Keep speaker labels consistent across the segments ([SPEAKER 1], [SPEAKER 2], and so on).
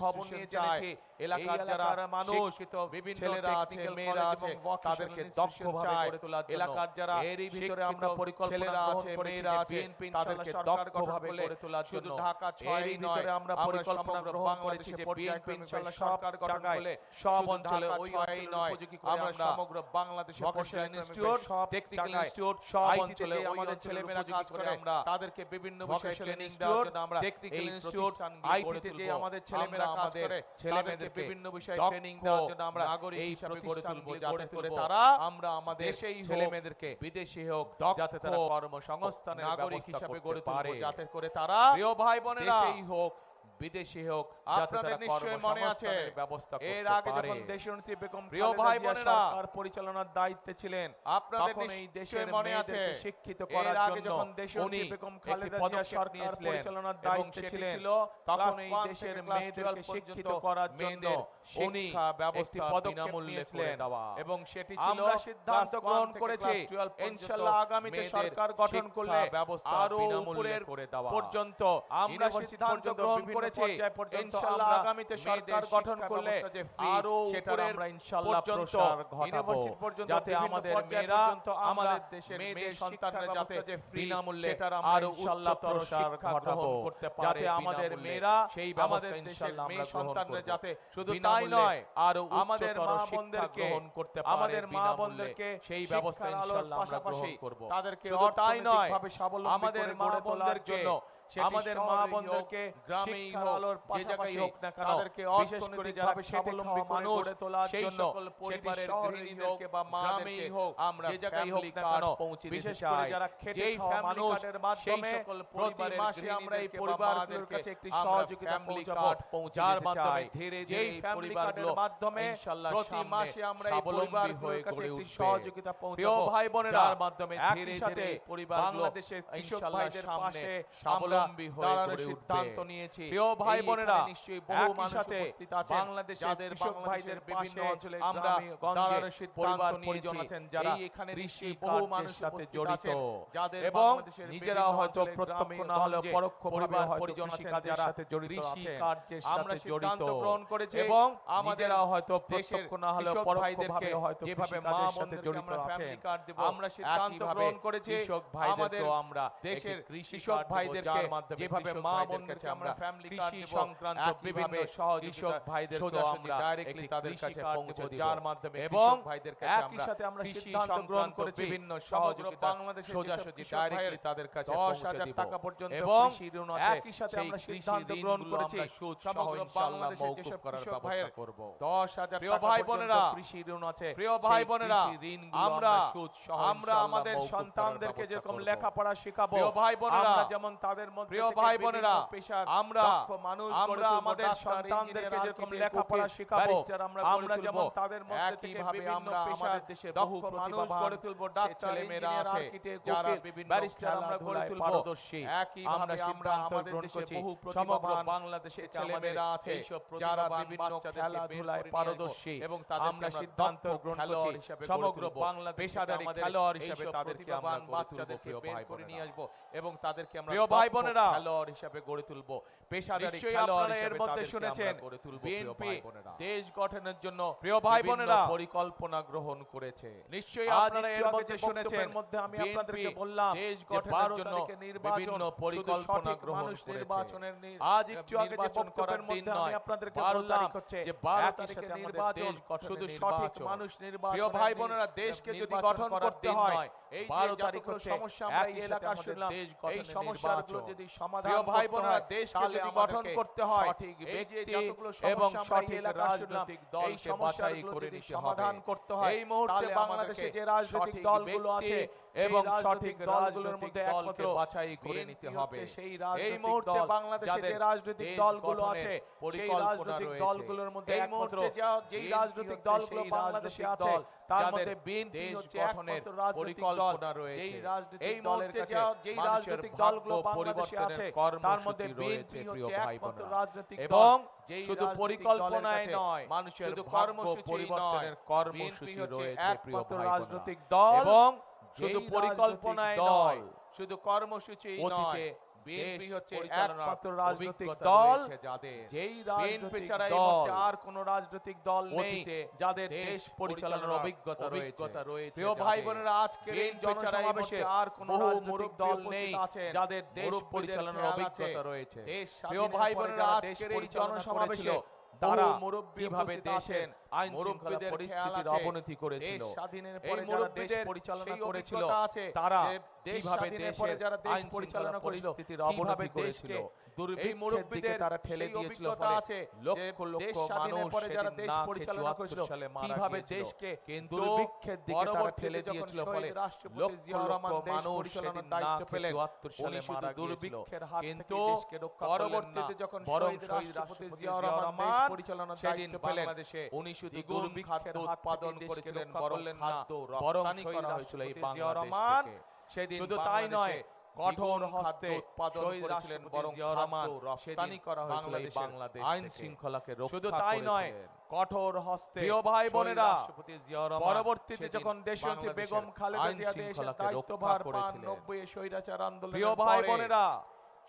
[SPEAKER 1] খবর নিয়ে জেনেছি এলাকার যারা মানুষ বিভিন্ন ছেলেরা আছে মেয়েরা আছে তাদেরকে দক্ষভাবে গড়ে এলাকার যারা এরই ভিতরে আমরা পরিকল্পনা আছে মেয়েরা আছে তাদেরকে দক্ষভাবে গড়ে তোলার জন্য। শুধু ঢাকা ছয়ই নয় আমরা পরিকল্পনা গ্রহণ করেছি যে বিএনপি ইনশাআল্লাহ সরকার গঠন করলে সব অঞ্চলে ওই ছয়ই নয় আমরা সমগ্র বাংলাদেশে ভোকেশনাল ইনস্টিটিউট টেকনিক্যাল ইনস্টিটিউট সব অঞ্চলে আমাদের ছেলেমেয়েরা কাজ করে আমরা তাদেরকে বিভিন্ন বিষয়ে ট্রেনিং দেওয়ার জন্য আমরা টেকনিক্যাল ইনস্টিটিউট আইটিতে যে আমাদের ছেলেমেয়েরা কাজ করে ছেলেমেয়েদের বিভিন্ন বিষয়ে ট্রেনিং দেওয়ার জন্য আমরা নাগরিক হিসাবে গড়ে তুলবো যাতে করে তারা আমরা আমাদের দেশেই ছেলেমেয়েদেরকে বিদেশি হোক যাতে তারা কর্মসংস্থানের নাগরিক হিসাবে গড়ে তুলবো যাতে করে তারা প্রিয় ভাই বোনেরা হোক বিদেশি হোক আপনাদের নিশ্চয়ই মনে আছে ব্যবস্থা এর আগে যখন দেশনেত্রী বেগম প্রিয় ভাই বোনেরা সরকার পরিচালনার দায়িত্বে ছিলেন আপনাদের এই দেশের মনে আছে শিক্ষিত করার জন্য যখন দেশনেত্রী বেগম খালেদা জিয়া সরকার পরিচালনার দায়িত্বে ছিলেন তখন এই দেশের মেয়েদেরকে শিক্ষিত করার জন্য উনি ব্যবস্থা বিনামূল্যে করে দেওয়া। এবং সেটি ছিল আমরা সিদ্ধান্ত গ্রহণ করেছি। ইনশাআল্লাহ আগামীতে সরকার গঠন করলে ব্যবস্থা আরও উপরের করে দেওয়া। পর্যন্ত আমরা সিদ্ধান্ত গ্রহণ করেছি ইনশাআল্লাহ আগামীতে সরকার গঠন করলে আরও উপরের আমরা ইনশাআল্লাহ প্রসার ঘটাবো। যাতে আমাদের মেয়েরা আমাদের দেশের মেয়ে সন্তানরা যাতে বিনামূল্যে আরও ইনশাআল্লাহ প্রসার ঘটাবো। যাতে আমাদের মেয়েরা সেই ব্যবস্থা ইনশাআল্লাহ আমরা সন্তানরা যাতে শুধু তাই নয় আরও আমাদের মা বোনদেরকে করতে আমাদের মা বোনদেরকে সেই ব্যবস্থা ইনশাআল্লাহ আমরা গ্রহণ করব। তাদেরকে তাই নয় আমাদের মা বোনদের জন্য আমাদের মা বোনদেরকে গ্রামেই হোক যে জায়গায় হোক না কেন তাদেরকে বিশেষ করে যারা স্বাবলম্বী মানুষ গড়ে তোলার জন্য পরিবারের গৃহিণীদেরকে বা হোক আমরা যে জায়গায় হোক না কেন পৌঁছে বিশেষ করে যারা খেটে খাওয়া মানুষের মাধ্যমে প্রতি মাসে আমরা এই পরিবারগুলোর কাছে একটি সহযোগিতা পৌঁছাবো যার মাধ্যমে ধীরে ধীরে এই পরিবারগুলোর মাধ্যমে প্রতি মাসে আমরা এই পরিবারগুলোর কাছে একটি সহযোগিতা পৌঁছাবো ভাই বোনেরা মাধ্যমে ধীরে ধীরে পরিবার বাংলাদেশের কৃষক ভাইদের পাশে স্বাবলম্বী গড়ে সিদ্ধান্ত নিয়েছি। প্রিয় ভাই বোনেরা নিশ্চয়ই বহু মানুষ উপস্থিত আছেন। বাংলাদেশের ভাইদের বিভিন্ন অঞ্চলে আমরা গঞ্জে সিদ্ধান্ত নিয়েছি। যারা এখানে ঋষি বহু মানুষ সাথে জড়িত। যাদের এবং হয়তো প্রত্যক্ষ না হলেও পরোক্ষ পরিবার পরিজন আছেন সাথে জড়িত আছেন। আমরা সিদ্ধান্ত গ্রহণ করেছি। এবং আমাদেরও হয়তো প্রত্যক্ষ না হলেও পরোক্ষভাবে হয়তো যেভাবে মা জড়িত আছেন। আমরা সিদ্ধান্ত গ্রহণ করেছি। কৃষক ভাইদেরকে আমরা দেশের কৃষক ভাইদেরকে যেভাবে মা বোনদেরকে আমরা কৃষি সংক্রান্ত বিভিন্ন কৃষক ভাইদেরকে আমরা ডাইরেক্টলি তাদের কাছে পৌঁছে দিব যার মাধ্যমে এবং ভাইদের কাছে একই সাথে আমরা সিদ্ধান্ত গ্রহণ করেছি। বিভিন্ন সহযোগিতা বাংলাদেশের সোজাসুজি ডাইরেক্টলি তাদের কাছে পৌঁছে দিব। টাকা পর্যন্ত এবং একই সাথে আমরা সিদ্ধান্ত গ্রহণ করেছি। সুদ সহ ইনশাআল্লাহ মওকুফ করার ব্যবস্থা করব। 10000 প্রিয় ভাই বোনেরা কৃষি ঋণ আছে। প্রিয় ভাই বোনেরা আমরা সুদ সহ আমরা আমাদের সন্তানদেরকে যেরকম লেখাপড়া শেখাবো প্রিয় ভাই বোনেরা যেমন তাদের প্রিয় ভাই বোনেরা আমরা আমরা আমাদের সন্তানদেরকে যেরকম লেখাপড়া শেখাবো আমরা যেমন তাদের মধ্যে থেকে ভাবে আমরা আমাদের দেশে বহু মানুষ গড়ে তুলবো ডাক্তার মেয়েরা আছে যারা বিভিন্ন ব্যারিস্টার আমরা গড়ে তুলবো। পারদর্শী। একই আমরা আমরা আমাদের দেশে বহু সমগ্র বাংলাদেশে ছেলেমেয়েরা আছে যারা বিভিন্ন খেলাধুলায় পারদর্শী। এবং তাদের আমরা সিদ্ধান্ত গ্রহণ করছি সমগ্র বাংলাদেশ পেশাদারী খেলোয়াড় হিসেবে তাদেরকে আমরা বাচ্চাদেরকে বের করে নিয়ে আসব। এবং তাদেরকে আমরা প্রিয় ভাই বোনেরা খেলোয়াড় হিসেবে গড়ে তুলবো। পেশাদারী খেলোয়াড় এর মধ্যে শুনেছেন বিএনপি দেশ গঠনের জন্য প্রিয় ভাই বোনেরা পরিকল্পনা গ্রহণ করেছে। নিশ্চয়ই আপনারা এর মধ্যে শুনেছেন মধ্যে আমি আপনাদেরকে বললাম দেশ গঠনের জন্য বিভিন্ন পরিকল্পনা গ্রহণ নির্বাচনের আজ একটু আগে যে বক্তব্যের মধ্যে আমি আপনাদেরকে বললাম যে 12 তারিখে নির্বাচন শুধু সঠিক মানুষ নির্বাচন প্রিয় ভাই বোনেরা দেশকে যদি গঠন করতে হয় 12 তারিখ সমস্যা এই শুনলাম এই সমস্যাগুলো যদি সমাধান ভাই বোনেরা দেশকে যদি গঠন করতে হয় সঠিক ব্যক্তি এবং সঠিক রাজনৈতিক নিতে সমাধান করতে হয় এই মুহূর্তে বাংলাদেশে যে রাজনৈতিক দলগুলো আছে এবং সঠিক দলগুলোর মধ্যে একমাত্র বাছাই করে নিতে হবে। সেই এই মুহূর্তে বাংলাদেশে যে রাজনৈতিক দলগুলো আছে সেই রাজনৈতিক দলগুলোর মধ্যে একমাত্র যেই রাজনৈতিক দলগুলো বাংলাদেশে আছে তার মধ্যে বিএনপি হচ্ছে একমাত্র পরিকল্পনা রয়েছে। এই মুহূর্তে যেই রাজনৈতিক দলগুলো বাংলাদেশে আছে তার মধ্যে বিএনপি হচ্ছে একমাত্র রাজনৈতিক এবং শুধু পরিকল্পনায় নয় মানুষের কর্মসূচি পরিবর্তনের কর্মসূচি রয়েছে প্রিয় রাজনৈতিক দল। এবং শুধু পরিকল্পনায় নয় শুধু কর্মসূচি নয় বিএনপি হচ্ছে একমাত্র রাজনৈতিক দল। যেই রাজনৈতিক দল আর কোন রাজনৈতিক দল নেই যাদের
[SPEAKER 2] দেশ
[SPEAKER 1] পরিচালনার অভিজ্ঞতা
[SPEAKER 2] অভিজ্ঞতা রয়েছে
[SPEAKER 1] প্রিয় ভাই বোনেরা এই জনসমাবেশে আর কোন রাজনৈতিক দল নেই যাদের দেশ পরিচালনার অভিজ্ঞতা রয়েছে। প্রিয় ভাই বোনেরা এই জনসমাবেশে তারা কীভাবে দেশের আইন শৃঙ্খলা পরিস্থিতির অবনতি করেছিল।
[SPEAKER 2] পরে যারা দেশ পরিচালনা করেছিল তারা কীভাবে
[SPEAKER 1] যারা
[SPEAKER 2] আইন
[SPEAKER 1] পরিচালনা
[SPEAKER 2] পরিস্থিতির অবনতি করেছিল। তারা
[SPEAKER 1] ফেলে
[SPEAKER 2] দিয়েছিল
[SPEAKER 1] আছে
[SPEAKER 2] লক্ষ লক্ষ মানুষ
[SPEAKER 1] পরে যারা দেশ পরিচালনা করেছিল কীভাবে দেশকে দুর্ভিক্ষের দিকে তারা
[SPEAKER 2] ফেলে
[SPEAKER 1] দিয়েছিল ফলে লক্ষ মানুষ সেদিন সালে মারা
[SPEAKER 2] দুর্ভিক্ষের হাত দেশকে রক্ষা
[SPEAKER 1] পরবর্তীতে যখন শহীদ রাষ্ট্রপতি রহমান
[SPEAKER 2] দেশ
[SPEAKER 1] দায়িত্ব পেলেন। উনি শুধু দুর্ভিক্ষের
[SPEAKER 2] উৎপাদন করেছিলেন বরং খাদ্য রপ্তানি করা হয়েছিল এই বাংলাদেশ থেকে।
[SPEAKER 1] সেদিন
[SPEAKER 2] শুধু তাই নয় কঠোর হস্তে
[SPEAKER 1] উৎপাদন করেছিলেন বরং খাদ্য রপ্তানি
[SPEAKER 2] করা হয়েছিল বাংলাদেশ
[SPEAKER 1] আইন শৃঙ্খলাকে
[SPEAKER 2] শুধু তাই নয় কঠোর হস্তে
[SPEAKER 1] প্রিয় ভাই বোনেরা পরবর্তীতে যখন
[SPEAKER 2] দেশমন্ত্রী
[SPEAKER 1] বেগম খালেদা জিয়া দেশের দায়িত্বভার পান
[SPEAKER 2] 90
[SPEAKER 1] এ স্বৈরাচার আন্দোলন
[SPEAKER 2] প্রিয় ভাই বোনেরা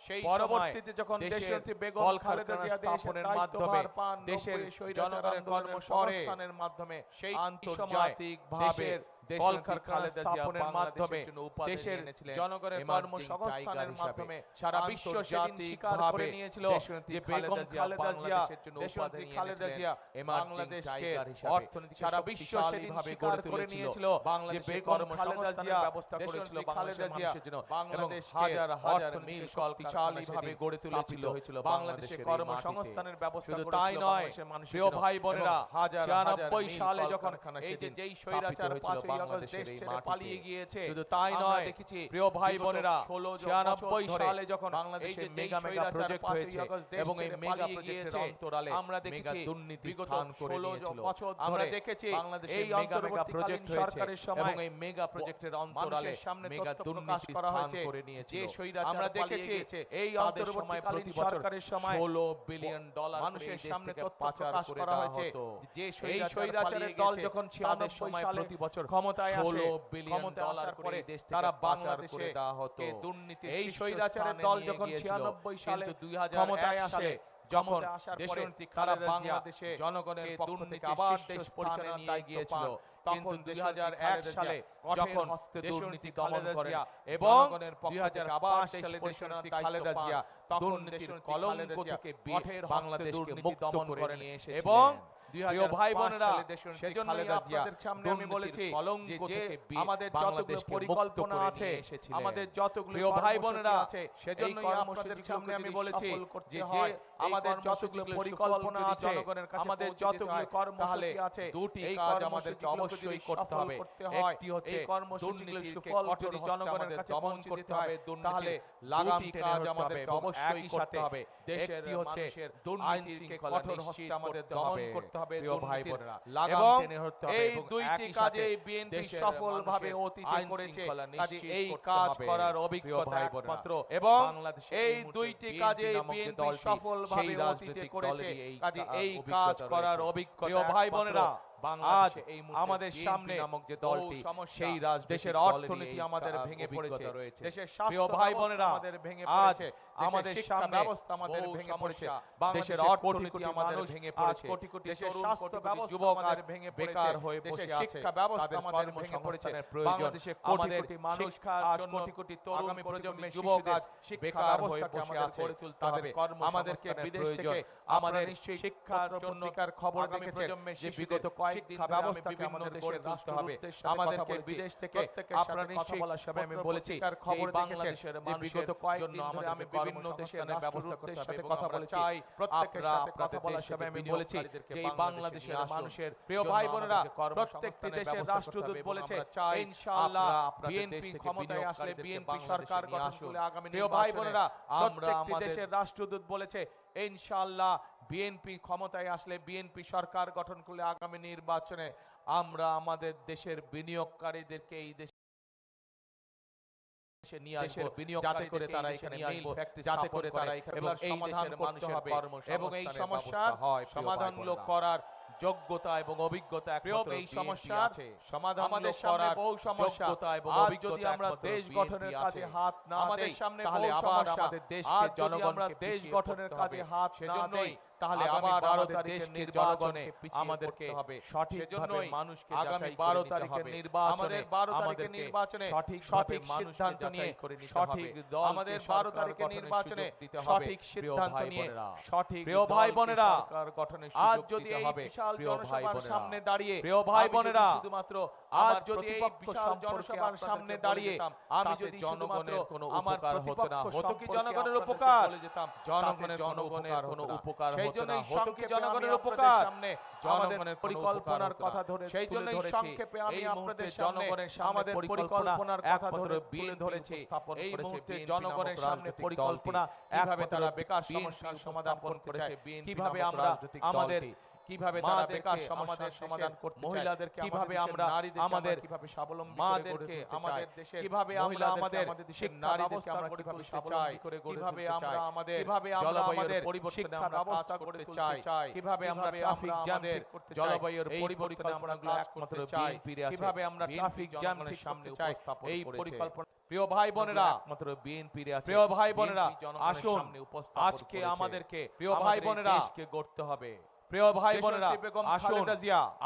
[SPEAKER 1] সেই
[SPEAKER 2] পরবর্তীতে
[SPEAKER 1] যখন দেশমন্ত্রী বেগম খালেদা জিয়া
[SPEAKER 2] স্থাপনের মাধ্যমে দেশের জনগণের কর্মসংস্থানের মাধ্যমে
[SPEAKER 1] সেই আন্তর্জাতিক
[SPEAKER 2] ভাবে স্থাপনের মাধ্যমে দেশের জনগণের কর্মসংস্থানের মাধ্যমে সারা বিশ্ব সেদিন স্বীকার করে নিয়েছিল যে বেগম খালেদা জিয়া দেশনেত্রী খালেদা জিয়া বাংলাদেশকে অর্থনৈতিক
[SPEAKER 1] সারা বিশ্ব সেদিন স্বীকার করে নিয়েছিল
[SPEAKER 2] যে বেগম খালেদা জিয়া
[SPEAKER 1] ব্যবস্থা করেছিল
[SPEAKER 2] খালেদা জিয়া বাংলাদেশ
[SPEAKER 1] হাজার হাজার মিল
[SPEAKER 2] শক্তিশালী ভাবে গড়ে তুলেছিল।
[SPEAKER 1] হয়েছিল
[SPEAKER 2] বাংলাদেশে কর্মসংস্থানের ব্যবস্থা
[SPEAKER 1] তাই নয় প্রিয় ভাই বোনেরা
[SPEAKER 2] হাজার
[SPEAKER 1] সালে যখন এই যে যেই স্বৈরাচার পাঁচই
[SPEAKER 2] বাংলাদেশের এই
[SPEAKER 1] পালিয়ে গিয়েছে।
[SPEAKER 2] শুধু তাই নয়
[SPEAKER 1] দেখেছি
[SPEAKER 2] প্রিয় ভাই বোনেরা
[SPEAKER 1] 96
[SPEAKER 2] সালে যখন
[SPEAKER 1] বাংলাদেশে
[SPEAKER 2] মেগা মেগা প্রজেক্ট হয়েছে এবং এই মেগা প্রজেক্টের অন্তরালে
[SPEAKER 1] আমরা দেখেছি
[SPEAKER 2] দুর্নীতি স্থান করে নিয়েছিল। আমরা দেখেছি এই
[SPEAKER 1] মেগা প্রজেক্ট সরকারের সময়
[SPEAKER 2] এবং এই মেগা প্রজেক্টের অন্তরালে মেগা দুর্নীতি স্থান করে নিয়েছিল।
[SPEAKER 1] যে স্বৈরাচার
[SPEAKER 2] আমরা দেখেছি এই অন্তর্বর্তীকালীন
[SPEAKER 1] প্রতি বছর
[SPEAKER 2] সরকারের সময়
[SPEAKER 1] 16 বিলিয়ন ডলার
[SPEAKER 2] মানুষের সামনে তথ্য প্রকাশ
[SPEAKER 1] করা
[SPEAKER 2] হয়েছে। যে স্বৈরাচারের দল যখন
[SPEAKER 1] 96 সালে
[SPEAKER 2] প্রতি বছর
[SPEAKER 1] ক্ষমতায় আসে ক্ষমতায় আসার পরে তারা বাংলাদেশে দুর্নীতি
[SPEAKER 2] এই স্বৈরাচারের দল যখন 96 সালে
[SPEAKER 1] 2000
[SPEAKER 2] ক্ষমতায় আসে
[SPEAKER 1] যখন দেশনীতি
[SPEAKER 2] তারা বাংলাদেশে
[SPEAKER 1] জনগণের পক্ষ থেকে আবার দেশ পরিচালনা
[SPEAKER 2] নিয়ে গিয়েছিল।
[SPEAKER 1] কিন্তু
[SPEAKER 2] দুই সালে যখন দেশনীতি
[SPEAKER 1] দমন
[SPEAKER 2] করে
[SPEAKER 1] এবং
[SPEAKER 2] দুই
[SPEAKER 1] হাজার
[SPEAKER 2] আবার
[SPEAKER 1] সালে
[SPEAKER 2] দেশনীতি খালেদা জিয়া
[SPEAKER 1] দুর্নীতির কলঙ্ক থেকে বাংলাদেশকে মুক্ত করে নিয়ে এসেছিলেন।
[SPEAKER 2] এবং
[SPEAKER 1] প্রিয় ভাই বোনেরা সেজন্যই আপনাদের সামনে আমি বলেছি যে আমাদের যতগুলো পরিকল্পনা আছে আমাদের যতগুলো
[SPEAKER 2] প্রিয় ভাই বোনেরা
[SPEAKER 1] আছে
[SPEAKER 2] সেজন্যই আপনাদের সামনে আমি বলেছি
[SPEAKER 1] যে আমাদের যতগুলো পরিকল্পনা আছে
[SPEAKER 2] আমাদের যতগুলো কর্মসূচি আছে
[SPEAKER 1] দুটি কাজ আমাদেরকে অবশ্যই করতে হবে। একটি হচ্ছে
[SPEAKER 2] দুর্নীতিকে কঠোর
[SPEAKER 1] জনগণের কাছে
[SPEAKER 2] দমন করতে হবে
[SPEAKER 1] তাহলে
[SPEAKER 2] লাগাম
[SPEAKER 1] কাজ
[SPEAKER 2] আমাদের
[SPEAKER 1] অবশ্যই করতে হবে।
[SPEAKER 2] দেশের
[SPEAKER 1] হচ্ছে
[SPEAKER 2] দুর্নীতিকে কঠোর হস্তে আমাদের দমন করতে হবে
[SPEAKER 1] এই দুইটি কাজে বিএনপি করেছে। এই কাজ করার অভিজ্ঞতা একমাত্র। এবং এই দুইটি কাজে বিএনপি করেছে।
[SPEAKER 2] এই
[SPEAKER 1] কাজ করার অভিজ্ঞতা
[SPEAKER 2] ভাই বোনেরা আজ
[SPEAKER 1] আমাদের সামনে
[SPEAKER 2] নামক যে দলটি সেই রাজ
[SPEAKER 1] দেশের অর্থনীতি আমাদের ভেঙে পড়েছে। দেশের স্বাস্থ্য
[SPEAKER 2] ভাই বোনেরা
[SPEAKER 1] আমাদের ভেঙে পড়েছে।
[SPEAKER 2] আমাদের সামনে
[SPEAKER 1] ব্যবস্থা আমাদের ভেঙে পড়েছে।
[SPEAKER 2] দেশের
[SPEAKER 1] অর্থনীতি আমাদের ভেঙে পড়েছে।
[SPEAKER 2] কোটি কোটি
[SPEAKER 1] দেশের স্বাস্থ্য ব্যবস্থা
[SPEAKER 2] যুবক আজ
[SPEAKER 1] ভেঙে
[SPEAKER 2] বেকার হয়ে বসে আছে।
[SPEAKER 1] দেশের শিক্ষা ব্যবস্থা আমাদের ভেঙে পড়েছে। বাংলাদেশে কোটি কোটি মানুষ আজ কোটি কোটি তরুণ
[SPEAKER 2] প্রজন্মের
[SPEAKER 1] যুবক আজ শিক্ষা ব্যবস্থাকে
[SPEAKER 2] আছে।
[SPEAKER 1] গড়ে তুলতে হবে। আমাদেরকে বিদেশ থেকে আমাদের
[SPEAKER 2] নিশ্চয়ই
[SPEAKER 1] শিক্ষা পত্রিকার খবর দেখেছেন যে বিগত কয়েক
[SPEAKER 2] আমাদের
[SPEAKER 1] মানুষের
[SPEAKER 2] প্রিয় ভাই বোনেরা প্রত্যেকটি
[SPEAKER 1] দেশের রাষ্ট্রদূত বলেছে ইনশাআল্লাহ বিএনপি ক্ষমতায় আসলে বিএনপি সরকার গঠন করলে আগামী রাষ্ট্রদূত বলেছে বিএনপি ক্ষমতায় আসলে বিএনপি সরকার গঠন করলে আগামী নির্বাচনে আমরা আমাদের দেশের বিনিয়োগকারীদেরকে এই যোগ্যতা এবং অভিজ্ঞতা সমাধান
[SPEAKER 2] দেশ গঠনের হাত না
[SPEAKER 1] আমাদের সামনে দেশ গঠনের কাজে হাত
[SPEAKER 2] সেজন্যই
[SPEAKER 1] তাহলে আবার বারো
[SPEAKER 2] তারিখের নির্বাচনে আমাদেরকে
[SPEAKER 1] হবে।
[SPEAKER 2] সঠিক
[SPEAKER 1] জন্যই
[SPEAKER 2] মানুষকে
[SPEAKER 1] আগামী
[SPEAKER 2] বারো
[SPEAKER 1] তারিখের নির্বাচন
[SPEAKER 2] আমাদের বারো তারিখের নির্বাচনে
[SPEAKER 1] সঠিক
[SPEAKER 2] সঠিক সিদ্ধান্ত নিয়ে সঠিক
[SPEAKER 1] আমাদের বারো তারিখের নির্বাচনে সঠিক সিদ্ধান্ত নিয়ে সঠিক
[SPEAKER 2] প্রিয় ভাই বোনেরা
[SPEAKER 1] গঠনের
[SPEAKER 2] আজ যদি এই বিশাল জনসভার সামনে দাঁড়িয়ে
[SPEAKER 1] প্রিয় ভাই বোনেরা
[SPEAKER 2] শুধুমাত্র
[SPEAKER 1] আজ যদি এই বিশাল জনসভার সামনে দাঁড়িয়ে আমি যদি
[SPEAKER 2] জনগণের কোনো উপকার হতো না। হতো কি জনগণের উপকার? জনগণের জনগণের কোনো উপকার হতো জনগণের
[SPEAKER 1] সামনে
[SPEAKER 2] পরিকল্পনা একভাবে তারা বেকার সমস্যার সমাধান করতে কীভাবে আমরা আমাদের কীভাবে তারা বেকার সমস্যার সমাধান করতে
[SPEAKER 1] মহিলাদেরকে
[SPEAKER 2] কীভাবে আমরা আমাদের কীভাবে স্বাবলম্বী
[SPEAKER 1] মাদেরকে
[SPEAKER 2] আমাদের দেশে কীভাবে আমরা আমাদের
[SPEAKER 1] দেশের নারীদেরকে আমরা কীভাবে স্বাবলম্বী করে
[SPEAKER 2] কীভাবে আমরা আমাদের
[SPEAKER 1] কীভাবে আমরা আমাদের
[SPEAKER 2] পরিবর্তন আমরা
[SPEAKER 1] ব্যবস্থা
[SPEAKER 2] করতে চাই? কীভাবে আমরা ট্রাফিক জ্যাম ঠিক করতে
[SPEAKER 1] জলবায়ুর পরিবর্তনে আমরা
[SPEAKER 2] একমাত্র বিএনপির চাই?
[SPEAKER 1] কীভাবে আমরা ট্রাফিক জ্যাম ঠিক
[SPEAKER 2] সামনে উপস্থাপন
[SPEAKER 1] এই পরিকল্পনা প্রিয় ভাই বোনেরা
[SPEAKER 2] মাত্র বিএনপির আছে।
[SPEAKER 1] প্রিয় ভাই বোনেরা আসুন। আজকে আমাদেরকে
[SPEAKER 2] প্রিয় ভাই বোনেরা
[SPEAKER 1] দেশকে গড়তে হবে। প্রিয় ভাই বোনেরা আসুন।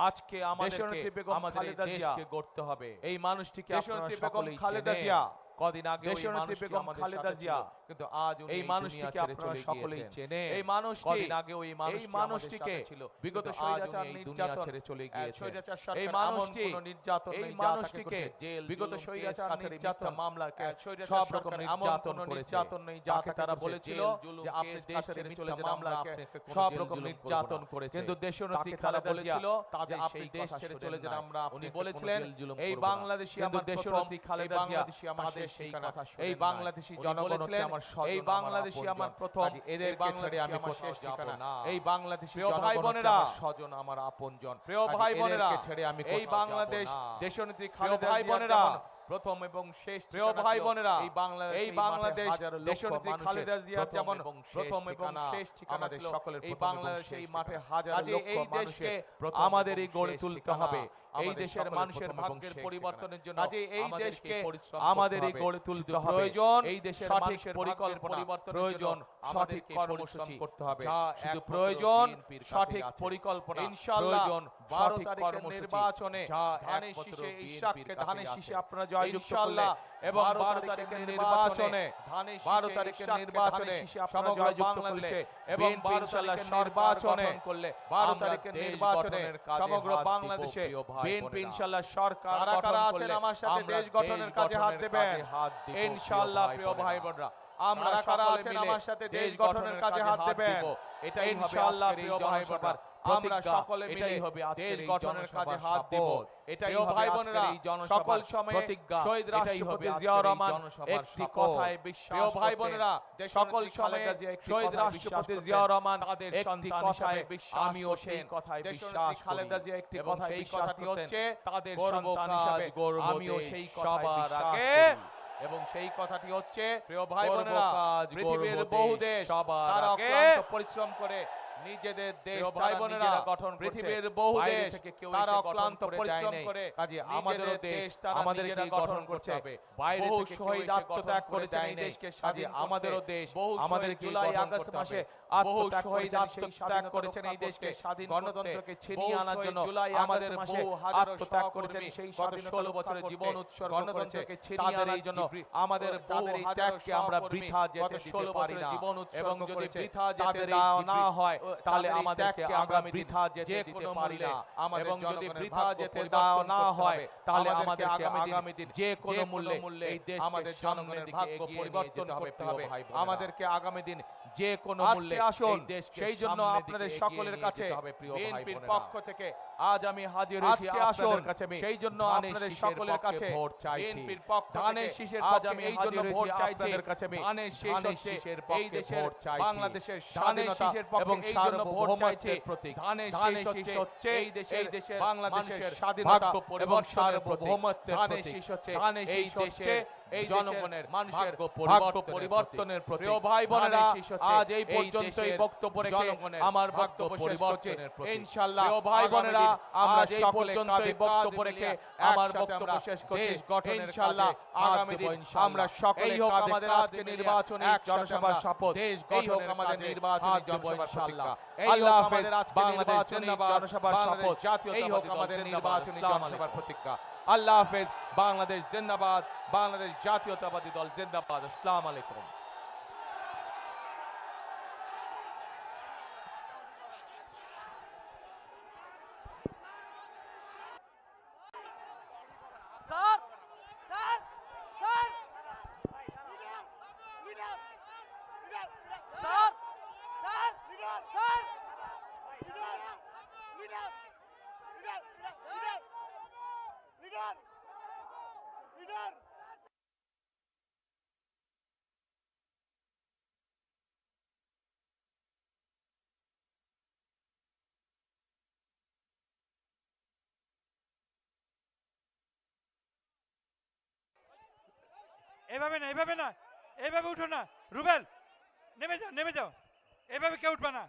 [SPEAKER 1] আজকে আমাদেরকে আমাদের দেশকে গড়তে হবে। এই মানুষটিকে আপনারা সকলেই চেনেন। কদিন আগে
[SPEAKER 2] দেশনেত্রী বেগম খালেদা জিয়া
[SPEAKER 1] কিন্তু আজ
[SPEAKER 2] এই মানুষটিকে আপনারা সকলেই চেনে
[SPEAKER 1] এই মানুষটি
[SPEAKER 2] কদিন আগে ওই
[SPEAKER 1] এই মানুষটিকে বিগত স্বৈরাচার নির্যাতন
[SPEAKER 2] ছেড়ে চলে
[SPEAKER 1] গিয়েছে।
[SPEAKER 2] এই মানুষটি
[SPEAKER 1] নির্যাতন
[SPEAKER 2] এই মানুষটিকে
[SPEAKER 1] জেল
[SPEAKER 2] বিগত স্বৈরাচার নির্যাতন
[SPEAKER 1] মামলাকে সব রকম নির্যাতন করে
[SPEAKER 2] নির্যাতন নেই যাকে
[SPEAKER 1] তারা বলেছিল যে আপনি দেশ ছেড়ে চলে যান
[SPEAKER 2] মামলাকে সব রকম নির্যাতন করেছে।
[SPEAKER 1] কিন্তু দেশনেত্রী খালেদা
[SPEAKER 2] বলেছিল যে আপনি দেশ ছেড়ে চলে যান আমরা
[SPEAKER 1] উনি বলেছিলেন এই বাংলাদেশি আমাদের
[SPEAKER 2] দেশনেত্রী খালেদা জিয়া
[SPEAKER 1] আমাদের
[SPEAKER 2] সেই কথা
[SPEAKER 1] এই বাংলাদেশী জনগণ আমার
[SPEAKER 2] এই
[SPEAKER 1] আমার
[SPEAKER 2] প্রথম
[SPEAKER 1] এদের আমি যাব না।
[SPEAKER 2] এই
[SPEAKER 1] ভাই বোনেরা
[SPEAKER 2] স্বজন আমার আপনজন।
[SPEAKER 1] প্রিয় ভাই বোনেরা
[SPEAKER 2] ছেড়ে আমি
[SPEAKER 1] এই বাংলাদেশ
[SPEAKER 2] ভাই বোনেরা
[SPEAKER 1] প্রথম এবং শেষ
[SPEAKER 2] প্রিয় ভাই বোনেরা
[SPEAKER 1] এই বাংলাদেশ
[SPEAKER 2] এই বাংলাদেশ খালেদা জিয়া যেমন প্রথম এবং শেষ ঠিকানা ছিল
[SPEAKER 1] সকলের
[SPEAKER 2] এই বাংলাদেশ এই মাঠে হাজার লক্ষ
[SPEAKER 1] আমাদেরই গড়ে তুলতে হবে। এই দেশের মানুষের ভাগ্যের পরিবর্তনের জন্য
[SPEAKER 2] আজ এই দেশকে
[SPEAKER 1] আমাদের
[SPEAKER 2] গড়ে তুলতে
[SPEAKER 1] প্রয়োজন
[SPEAKER 2] এই দেশের
[SPEAKER 1] সঠিক পরিকল্পনা প্রয়োজন সঠিক কর্মসূচি।
[SPEAKER 2] করতে হবে। শুধু প্রয়োজন সঠিক পরিকল্পনা
[SPEAKER 1] ইনশাআল্লাহ
[SPEAKER 2] প্রয়োজন সঠিক কর্মসূচি।
[SPEAKER 1] নির্বাচনে ধানের শীষে ইশাককে ধানের শীষে আপনারা জয়যুক্ত করলে এবং
[SPEAKER 2] 12 তারিখের নির্বাচনে ধানের 12
[SPEAKER 1] তারিখের নির্বাচনে সমগ্র বাংলাদেশে এবং
[SPEAKER 2] 12
[SPEAKER 1] তারিখের নির্বাচনে
[SPEAKER 2] করলে 12
[SPEAKER 1] তারিখের নির্বাচনে সমগ্র বাংলাদেশে বিএনপি ইনশাআল্লাহ সরকার গঠন করলে
[SPEAKER 2] আমার সাথে দেশ গঠনের কাজে হাত দেবেন? ইনশাআল্লাহ প্রিয় ভাই
[SPEAKER 1] বোনরা।
[SPEAKER 2] আমরা সারা
[SPEAKER 1] আছেন আমার সাথে
[SPEAKER 2] দেশ গঠনের কাজে হাত দেবেন। এটাই
[SPEAKER 1] ইনশাআল্লাহ প্রিয় ভাই বোনেরা
[SPEAKER 2] আমরা সকলে মিলে
[SPEAKER 1] হবে
[SPEAKER 2] দেশ গঠনের কাজে হাত দেব। এটাই ভাই বোনেরা সকল সময়ে
[SPEAKER 1] শহীদ রাষ্ট্রপতি জিয়াউর রহমান একটি কথায় বিশ্বাস
[SPEAKER 2] প্রিয় ভাই বোনেরা
[SPEAKER 1] সকল সময়ে শহীদ রাষ্ট্রপতি জিয়াউর রহমান
[SPEAKER 2] তাদের
[SPEAKER 1] একটি কথায়
[SPEAKER 2] বিশ্বাস
[SPEAKER 1] আমিও সেই কথায় বিশ্বাস করি।
[SPEAKER 2] খালেদা জিয়া একটি কথায় বিশ্বাস করতেন। তাদের সন্তান হিসেবে আমিও সেই কথায় বিশ্বাস করি। এবং সেই কথাটি হচ্ছে
[SPEAKER 1] প্রিয় ভাই বোনেরা পৃথিবীর বহু
[SPEAKER 2] দেশ
[SPEAKER 1] তারা পরিশ্রম করে নিজেদের দেশ
[SPEAKER 2] ভাই বোনেরা
[SPEAKER 1] গঠন
[SPEAKER 2] পৃথিবীর বহু দেশ তারা অক্লান্ত পরিশ্রম করে
[SPEAKER 1] কাজে আমাদের
[SPEAKER 2] দেশ আমাদের
[SPEAKER 1] গঠন করতে হবে।
[SPEAKER 2] বাইরে
[SPEAKER 1] বহু শহীদ আত্মত্যাগ
[SPEAKER 2] করে যায়
[SPEAKER 1] দেশকে স্বাধীন
[SPEAKER 2] আমাদেরও দেশ
[SPEAKER 1] আমাদের জুলাই আগস্ট মাসে বহু শহীদ আত্মত্যাগ করেছেন এই দেশকে স্বাধীন
[SPEAKER 2] গণতন্ত্রকে ছিনিয়ে আনার জন্য আমাদের মাসে আত্মত্যাগ করেছেন সেই
[SPEAKER 1] গত 16
[SPEAKER 2] বছরে
[SPEAKER 1] জীবন উৎসর্গ
[SPEAKER 2] গণতন্ত্রকে ছিনিয়ে আনার
[SPEAKER 1] জন্য আমাদের বহু
[SPEAKER 2] ত্যাগকে আমরা বৃথা যেতে দিতে পারি না এবং যদি বৃথা যেতে না। হয়
[SPEAKER 1] তাহলে আমাদেরকে আগামী বৃথা যেতে দিতে পারি না। আমাদের এবং যদি বৃথা যেতে দাও না হয় তাহলে আমাদের আগামী দিন যে কোনো মূল্যে এই দেশ আমাদের জনগণের ভাগ্য পরিবর্তন করতে হবে। আমাদেরকে আগামী দিন যে কোনো মূল্যে
[SPEAKER 2] আসুন, সেই জন্য আপনাদের সকলের কাছে
[SPEAKER 1] যেতে হবে প্রিয়
[SPEAKER 2] বিএনপির পক্ষ থেকে আজ আমি হাজির হয়েছি আপনাদের কাছে
[SPEAKER 1] সেই জন্য আপনাদের সকলের কাছে
[SPEAKER 2] ভোট চাইছি ধানের শীষের
[SPEAKER 1] আজ আমি
[SPEAKER 2] এই জন্য ভোট চাইছি
[SPEAKER 1] আপনাদের কাছে আমি
[SPEAKER 2] ধানের শীষ
[SPEAKER 1] শীষের
[SPEAKER 2] এই দেশের। বাংলাদেশের
[SPEAKER 1] ধানের শীষের
[SPEAKER 2] এবং
[SPEAKER 1] ভোট চাইছি।
[SPEAKER 2] ধানের শীষ হচ্ছে এই দেশের
[SPEAKER 1] এই দেশের
[SPEAKER 2] বাংলাদেশের স্বাধীনতা এবং। সার্বভৌমত্বের
[SPEAKER 1] ধানের। শীষ হচ্ছে
[SPEAKER 2] ধানের
[SPEAKER 1] এই
[SPEAKER 2] শীষ হচ্ছে
[SPEAKER 1] এই
[SPEAKER 2] জনগণের
[SPEAKER 1] মানুষের
[SPEAKER 2] ভাগ্য পরিবর্তনের।
[SPEAKER 1] প্রিয় ভাই বোনেরা আজ এই পর্যন্ত এই বক্তব্য রেখে আমার বক্তব্য
[SPEAKER 2] পরিবর্তনের প্রতীক।
[SPEAKER 1] ইনশাআল্লাহ
[SPEAKER 2] ভাই বোনেরা আমরা
[SPEAKER 1] পর্যন্ত বক্তব্য রেখে আমার বক্তব্য শেষ করছি
[SPEAKER 2] গঠনের
[SPEAKER 1] ইনশাআল্লাহ আগামী দিন আমরা সকলে
[SPEAKER 2] এই হোক আমাদের আজকে নির্বাচনী
[SPEAKER 1] একসাথে
[SPEAKER 2] জনসভার শপথ
[SPEAKER 1] দেশ
[SPEAKER 2] হোক আমাদের নির্বাচনী
[SPEAKER 1] ইনশাআল্লাহ। আল্লাহ হাফেজ। বাংলাদেশ জিন্দাবাদ।
[SPEAKER 2] জনসভার শপথ এই হোক আমাদের। নির্বাচনী জনসভার। প্রতীক্ষা আল্লাহ হাফেজ বাংলাদেশ জিন্দাবাদ বাংলাদেশ জাতীয়তাবাদী দল জিন্দাবাদ আসসালামু আলাইকুম
[SPEAKER 3] এভাবে না এভাবে না এইভাবে উঠো না। রুবেল নেমে যাও নেমে যাও। এভাবে কেউ উঠবে না।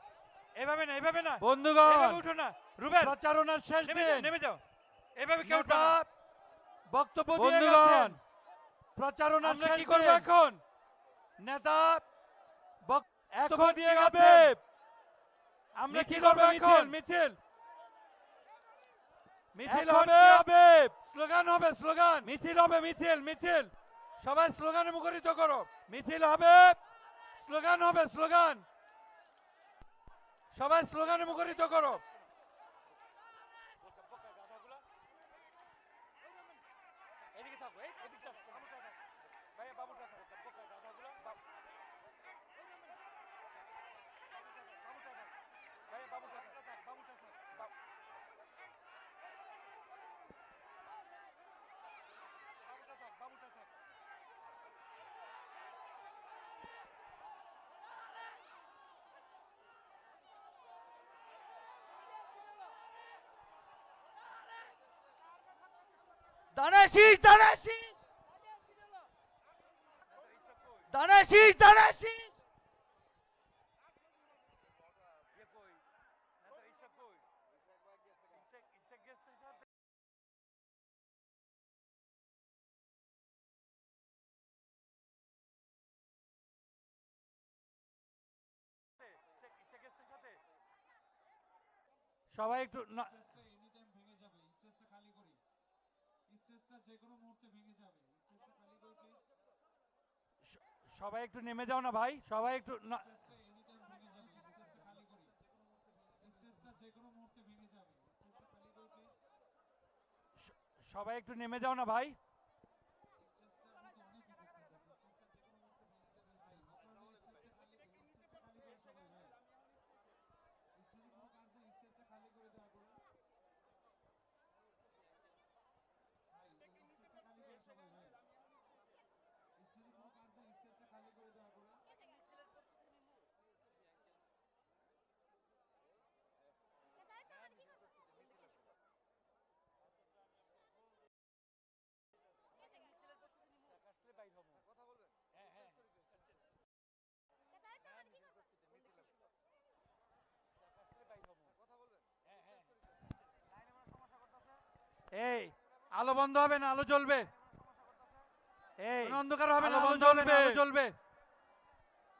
[SPEAKER 3] এভাবে না এভাবে না।
[SPEAKER 4] বন্ধুগণ
[SPEAKER 3] এভাবে উঠো না। রুবেল
[SPEAKER 4] প্রচারণার শেষ দিন।
[SPEAKER 3] নেমে যাও। এভাবে কেউ উঠবে না।
[SPEAKER 4] বক্তব্য দিয়ে
[SPEAKER 3] বন্ধুগণ,
[SPEAKER 4] গেছেন। প্রচারণার শেষ
[SPEAKER 3] কি করব এখন?
[SPEAKER 4] নেতা বক্তব্য
[SPEAKER 3] এখন
[SPEAKER 4] দিয়ে? গেছেন।
[SPEAKER 3] আমরা কি করব এখন?
[SPEAKER 4] মিছিল মিছিল। হবে? স্লোগান হবে স্লোগান। মিছিল হবে মিছিল মিছিল। সবাই স্লোগানে মুখরিত করো। মিছিল হবে, স্লোগান হবে, স্লোগান। সবাই স্লোগানে মুখরিত করো।
[SPEAKER 3] এদিকে থাকো এদিকে থাকো বাবুটা থাকো ভাইয়া বাবুটা থাকো বোকা গাধাগুলো বাবু বাবুটা থাক ভাইয়া বাবুটা থাক বাবুটা থাক বাবু বাবুটা থাক বাবুটা থাক
[SPEAKER 5] দানের শীষ দানের শীষ
[SPEAKER 4] সবাই একটু সবাই একটু নেমে যাও না ভাই, সবাই একটু না- সবাই একটু নেমে যাও না ভাই। এই আলো বন্ধ হবে না আলো জ্বলবে। এই অন্ধকার হবে না আলো জ্বলবে আলো জ্বলবে।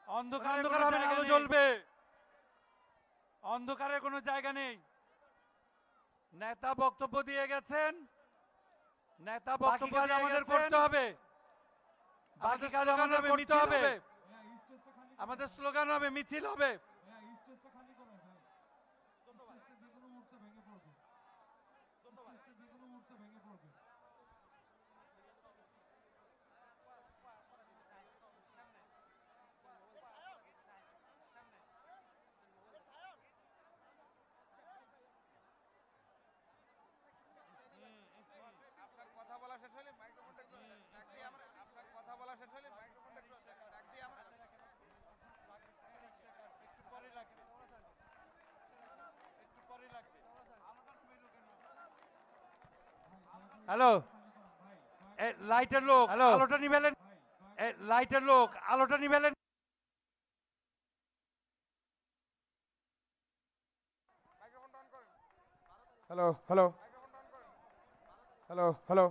[SPEAKER 4] অন্ধকার অন্ধকার হবে না আলো জ্বলবে। অন্ধকারের কোনো জায়গা নেই। নেতা বক্তব্য দিয়ে গেছেন। নেতা বক্তব্য আমাদের করতে হবে। বাকি কাজ আমাদের করতে হবে। আমাদের স্লোগান হবে মিছিল হবে
[SPEAKER 2] কথা বলা শেষ হলে মাইক্রোফোনটা একটু ডাক দিয়ে আমরা আপনার কথা বলা শেষ হলে মাইক্রোফোনটা একটু ডাক দিয়ে আমরা
[SPEAKER 4] হ্যালো? এ, লাইটের লোক
[SPEAKER 3] হ্যালো।
[SPEAKER 4] আলোটা নিবেলেন এ, লাইটের লোক আলোটা নিবেলেন
[SPEAKER 6] হ্যালো হ্যালো হ্যালো হ্যালো।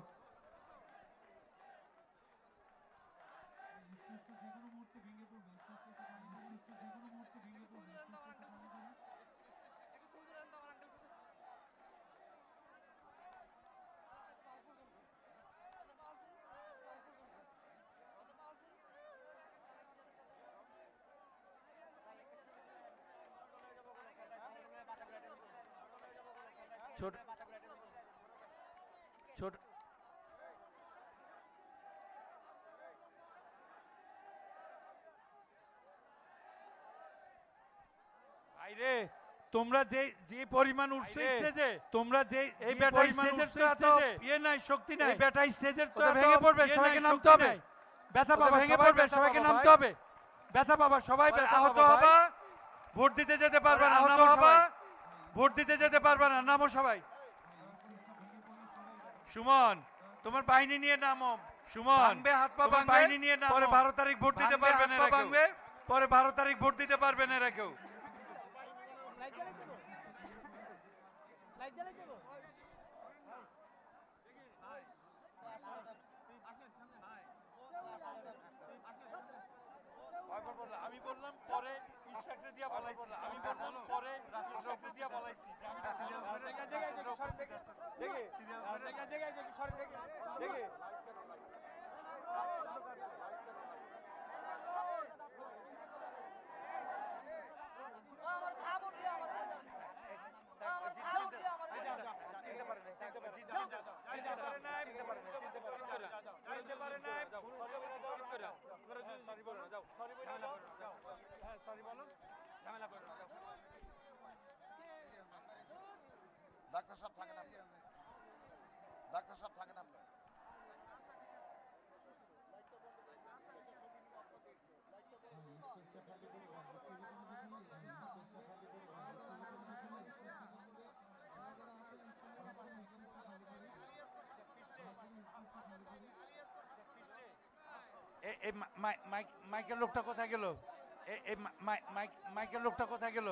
[SPEAKER 4] আইরে তোমরা যে যে পরিমাণ উঠছে স্টেজে তোমরা যে
[SPEAKER 3] এই
[SPEAKER 4] যে
[SPEAKER 3] ব্যাটা স্টেজের তো এত ইয়ে নাই শক্তি নাই।
[SPEAKER 4] এই ব্যাটা স্টেজের তো
[SPEAKER 3] ভেঙে পড়বে,
[SPEAKER 4] ইয়ে
[SPEAKER 3] সবাইকে নামতে হবে।
[SPEAKER 4] ব্যথা পাবা
[SPEAKER 3] ভেঙে পড়বে, সবাইকে নামতে হবে।
[SPEAKER 4] ব্যথা পাবা সবাই ব্যথা
[SPEAKER 3] আহত
[SPEAKER 4] পাবা
[SPEAKER 3] হবা। ভোট দিতে যেতে পারবে না
[SPEAKER 4] আহত হবা,
[SPEAKER 3] ভোট দিতে যেতে পারবে না নামো সবাই। সুমন তোমার বাহিনী নিয়ে নামো। সুমন
[SPEAKER 4] ভাঙবে, হাত পা
[SPEAKER 3] বাহিনী নিয়ে নামো।
[SPEAKER 4] পরে
[SPEAKER 3] বারো তারিখ ভোট দিতে পারবে না। পরে বারো তারিখ ভোট দিতে পারবে না এরা কেউ। আমি বললাম পরে ইশাকরে দিয়া বলাইছি আমি বললাম পরে রাসেল সরকার দিয়া বলাইছি আমি সিরিয়াল করে সিরিয়াল করে
[SPEAKER 7] ডাক্তার সাহেব থাকেন আপনি? ডাক্তার সাহেব থাকেন আপনি?
[SPEAKER 4] এই মাইকের লোকটা কোথায় গেল? এই মাইকের লোকটা কোথায় গেল?